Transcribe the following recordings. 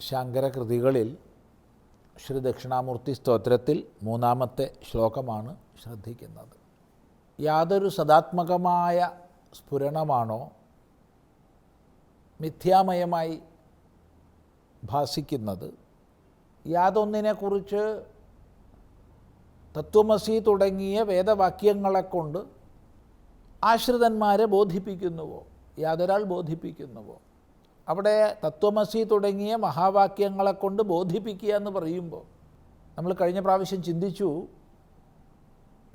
ശങ്കരകൃതികളിൽ ശ്രീ ദക്ഷിണാമൂർത്തി സ്തോത്രത്തിൽ മൂന്നാമത്തെ ശ്ലോകമാണ് ശ്രദ്ധിക്കുന്നത്. യാതൊരു സദാത്മകമായ സ്ഫുരണമാണോ മിഥ്യാമയമായി ഭാസിക്കുന്നത്? യാതൊന്നിനെക്കുറിച്ച് തത്വമസി തുടങ്ങിയ വേദവാക്യങ്ങളെ കൊണ്ട് ആശ്രിതന്മാരെ ബോധിപ്പിക്കുന്നുവോ? യാതൊരാൾ ബോധിപ്പിക്കുന്നുവോ? അവിടെ തത്വമസി തുടങ്ങിയ മഹാവാക്യങ്ങളെ കൊണ്ട് ബോധിപ്പിക്കുക എന്ന് പറയുമ്പോൾ നമ്മൾ കഴിഞ്ഞ പ്രാവശ്യം ചിന്തിച്ചു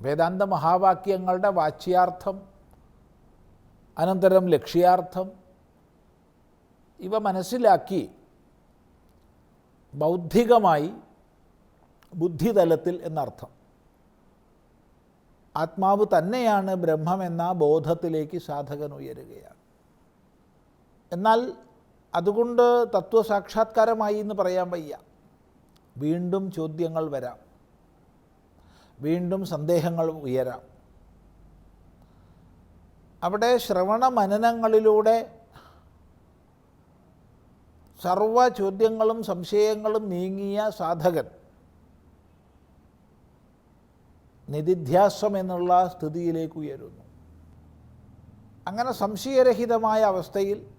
വേദാന്ത മഹാവാക്യങ്ങളുടെ വാച്യാർത്ഥം അനന്തരം ലക്ഷ്യാർത്ഥം ഇവ മനസ്സിലാക്കി ബൗദ്ധികമായി ബുദ്ധിതലത്തിൽ എന്നർത്ഥം. ആത്മാവ് തന്നെയാണ് ബ്രഹ്മം എന്ന ബോധത്തിലേക്ക് സാധകൻ ഉയരുകയാണ് എന്നാൽ അതുകൊണ്ട് തത്വസാക്ഷാത്കാരമായി എന്ന് പറയാൻ വയ്യ. വീണ്ടും ചോദ്യങ്ങൾ വരാം. വീണ്ടും സന്ദേഹങ്ങൾ ഉയരാം. അവിടെ ശ്രവണ മനനങ്ങളിലൂടെ സർവ ചോദ്യങ്ങളും സംശയങ്ങളും നീങ്ങിയ സാധകൻ നിതിധ്യാസം എന്നുള്ള സ്ഥിതിയിലേക്ക് ഉയരുന്നു. അങ്ങനെ സംശയരഹിതമായ അവസ്ഥയിൽ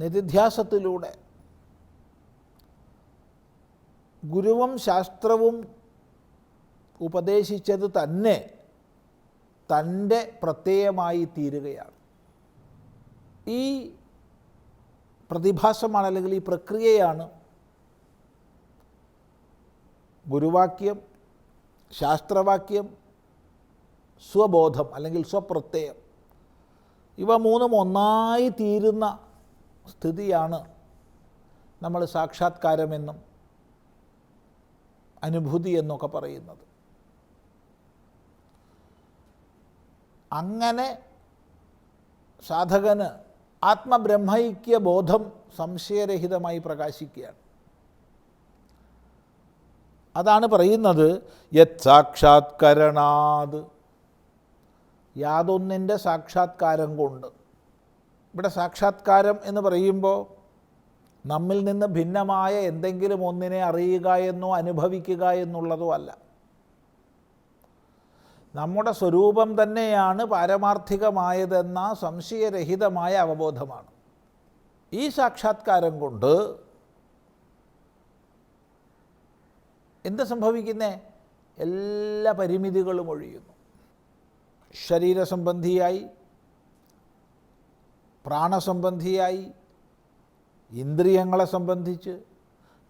നിധിധ്യാസത്തിലൂടെ. ഗുരുവും ശാസ്ത്രവും ഉപദേശിച്ചത് തന്നെ തന്റെ പ്രത്യയമായി തീരുകയാണ്. ഈ പ്രതിഭാസമാണ് അല്ലെങ്കിൽ ഈ പ്രക്രിയയാണ് ഗുരുവാക്യം ശാസ്ത്രവാക്യം സ്വബോധം അല്ലെങ്കിൽ സ്വപ്രത്യയം. ഇവ മൂന്നും ഒന്നായി തീരുന്ന സ്ഥിതിയാണ് നമ്മൾ സാക്ഷാത്കാരമെന്നും അനുഭൂതി എന്നൊക്കെ പറയുന്നത്. അങ്ങനെ സാധകന് ആത്മബ്രഹ്മൈക്യ ബോധം സംശയരഹിതമായി പ്രകാശിക്കുകയാണ്. അതാണ് പറയുന്നത് യത് സാക്ഷാത്കരണാത്. യാതൊന്നിന്റെ സാക്ഷാത്കാരം കൊണ്ട് ഇവിടെ സാക്ഷാത്കാരം എന്ന് പറയുമ്പോൾ നമ്മിൽ നിന്ന് ഭിന്നമായ എന്തെങ്കിലും ഒന്നിനെ അറിയുക എന്നോ അനുഭവിക്കുക എന്നുള്ളതോ അല്ല. നമ്മുടെ സ്വരൂപം തന്നെയാണ് പാരമാർത്ഥികമായതെന്ന സംശയരഹിതമായ അവബോധമാണ്. ഈ സാക്ഷാത്കാരം കൊണ്ട് എന്ത് സംഭവിക്കുന്നേ? എല്ലാ പരിമിതികളും ഒഴിയുന്നു. ശരീരസംബന്ധിയായി പ്രാണസംബന്ധിയായി ഇന്ദ്രിയങ്ങളെ സംബന്ധിച്ച്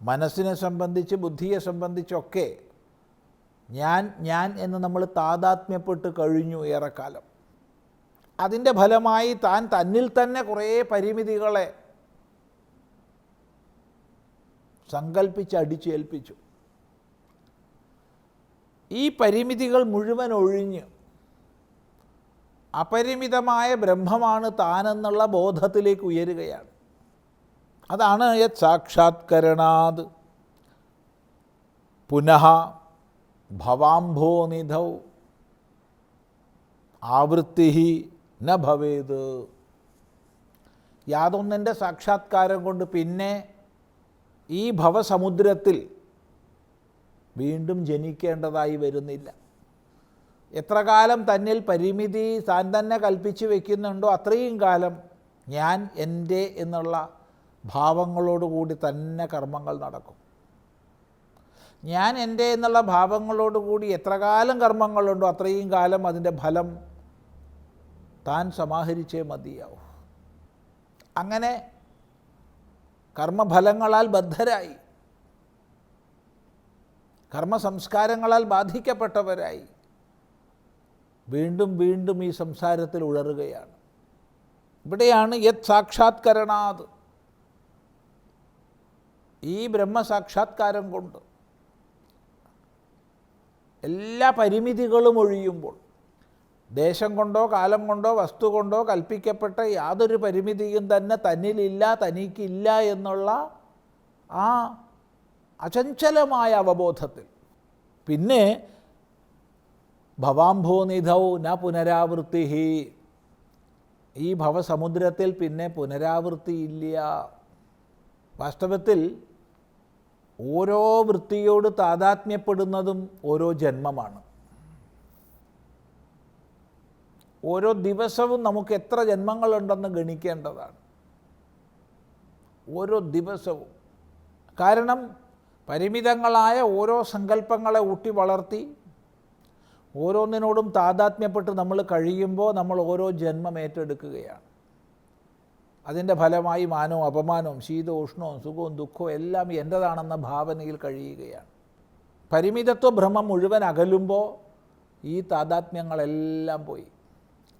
മനസ്സിനെ സംബന്ധിച്ച് ബുദ്ധിയെ സംബന്ധിച്ചൊക്കെ ഞാൻ ഞാൻ എന്ന് നമ്മൾ താതാത്മ്യപ്പെട്ട് കഴിഞ്ഞു ഏറെക്കാലം. അതിന്റെ ഫലമായി താൻ തന്നിൽ തന്നെ കുറേ പരിമിതികളെ സങ്കല്പിച്ച് അടിച്ചേൽപ്പിച്ചു. ഈ പരിമിതികൾ മുഴുവൻ ഒഴിഞ്ഞ് അപരിമിതമായ ബ്രഹ്മമാണ് താനെന്നുള്ള ബോധത്തിലേക്ക് ഉയരുകയാണ്. അതാണ് യത് സാക്ഷാത്കരണാത് പുനഃ ഭവാംഭോനിധൗ ആവൃത്തി ന ഭവേത്. യാതൊന്നിന്റെ സാക്ഷാത്കാരം കൊണ്ട് പിന്നെ ഈ ഭവസമുദ്രത്തിൽ വീണ്ടും ജനിക്കേണ്ടതായി വരുന്നില്ല. എത്ര കാലം തന്നിൽ പരിമിതി താൻ തന്നെ കൽപ്പിച്ചു വയ്ക്കുന്നുണ്ടോ അത്രയും കാലം ഞാൻ എന്റെ എന്നുള്ള ഭാവങ്ങളോടുകൂടി തന്നെ കർമ്മങ്ങൾ നടക്കും. ഞാൻ എന്റെ എന്നുള്ള ഭാവങ്ങളോടുകൂടി എത്ര കാലം കർമ്മങ്ങളുണ്ടോ അത്രയും കാലം അതിന്റെ ഫലം താൻ സമാഹരിച്ചേ മതിയാവും. അങ്ങനെ കർമ്മഫലങ്ങളാൽ ബദ്ധരായി. കർമ്മസംസ്കാരങ്ങളാൽ ബാധിക്കപ്പെട്ടവരായി. വീണ്ടും വീണ്ടും ഈ സംസാരത്തിൽ ഉഴറുകയാണ്. ഇവിടെയാണ് യത് സാക്ഷാത്കരണാത്. ഈ ബ്രഹ്മസാക്ഷാത്കാരം കൊണ്ട് എല്ലാ പരിമിതികളും ഒഴിയുമ്പോൾ ദേശം കൊണ്ടോ കാലം കൊണ്ടോ വസ്തു കൊണ്ടോ കൽപ്പിക്കപ്പെട്ട യാതൊരു പരിമിതിയും തന്നെ തന്നിലില്ല തനിക്കില്ല എന്നുള്ള ആ അചഞ്ചലമായ അവബോധത്തിൽ. പിന്നെ ഭവാംഭോനിധൗ ന പുനരാവൃത്തി. ഈ ഭവസമുദ്രത്തിൽ പിന്നെ പുനരാവൃത്തിയില്ല. വാസ്തവത്തിൽ ഓരോ വൃത്തിയോട് താതാത്മ്യപ്പെടുന്നതും ഓരോ ജന്മമാണ്. ഓരോ ദിവസവും നമുക്ക് എത്ര ജന്മങ്ങളുണ്ടെന്ന് ഗണിക്കേണ്ടതാണ്. ഓരോ ദിവസവും. കാരണം പരിമിതങ്ങളായ ഓരോ സങ്കല്പങ്ങളെ ഊട്ടി വളർത്തി ഓരോന്നിനോടും താതാത്മ്യപ്പെട്ട് നമ്മൾ കഴിയുമ്പോൾ നമ്മൾ ഓരോ ജന്മം ഏറ്റെടുക്കുകയാണ്. അതിന്റെ ഫലമായി മാനവും അപമാനവും ശീതവും ഉഷ്ണവും സുഖവും ദുഃഖവും എല്ലാം എന്റെതാണെന്ന ഭാവനയിൽ കഴിയുകയാണ്. പരിമിതത്വ ഭ്രമം മുഴുവൻ അകലുമ്പോൾ ഈ താതാത്മ്യങ്ങളെല്ലാം പോയി.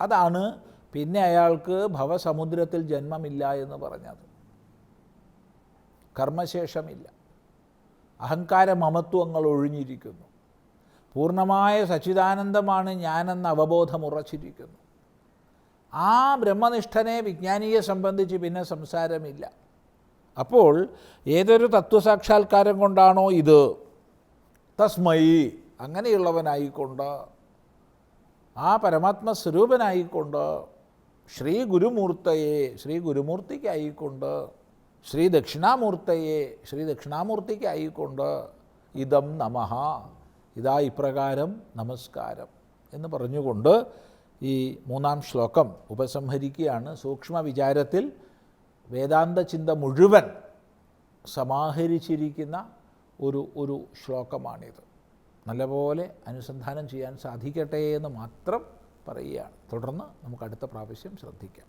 അതാണ് പിന്നെ അയാൾക്ക് ഭവസമുദ്രത്തിൽ ജന്മമില്ല എന്ന് പറഞ്ഞത്. കർമ്മശേഷമില്ല. അഹങ്കാര മമത്വങ്ങൾ ഒഴിഞ്ഞിരിക്കുന്നു. പൂർണമായ സച്ചിദാനന്ദമാണ് ഞാനെന്ന അവബോധം ഉറച്ചിരിക്കുന്നു ആ ബ്രഹ്മനിഷ്ഠനെ വിജ്ഞാനിയെ സംബന്ധിച്ച് പിന്നെ സംസാരമില്ല. അപ്പോൾ ഏതൊരു തത്വസാക്ഷാത്കാരം കൊണ്ടാണോ ഇത്? തസ്മൈ അങ്ങനെയുള്ളവനായിക്കൊണ്ട് ആ പരമാത്മ സ്വരൂപനായിക്കൊണ്ട് ശ്രീ ഗുരുമൂർത്തയെ ശ്രീ ഗുരുമൂർത്തിക്കായിക്കൊണ്ട് ശ്രീ ദക്ഷിണാമൂർത്തയെ ശ്രീ ദക്ഷിണാമൂർത്തിക്കായിക്കൊണ്ട് ഇതം നമഃ ഇതാ ഇപ്രകാരം നമസ്കാരം എന്ന് പറഞ്ഞുകൊണ്ട് ഈ മൂന്നാം ശ്ലോകം ഉപസംഹരിക്കുകയാണ്. സൂക്ഷ്മ വിചാരത്തിൽ വേദാന്ത ചിന്ത മുഴുവൻ സമാഹരിച്ചിരിക്കുന്ന ഒരു ഒരു ശ്ലോകമാണിത്. നല്ലപോലെ അനുസന്ധാനം ചെയ്യാൻ സാധിക്കട്ടെ എന്ന് മാത്രം പറയുകയാണ്. തുടർന്ന് നമുക്ക് അടുത്ത പ്രാവശ്യം ശ്രദ്ധിക്കാം.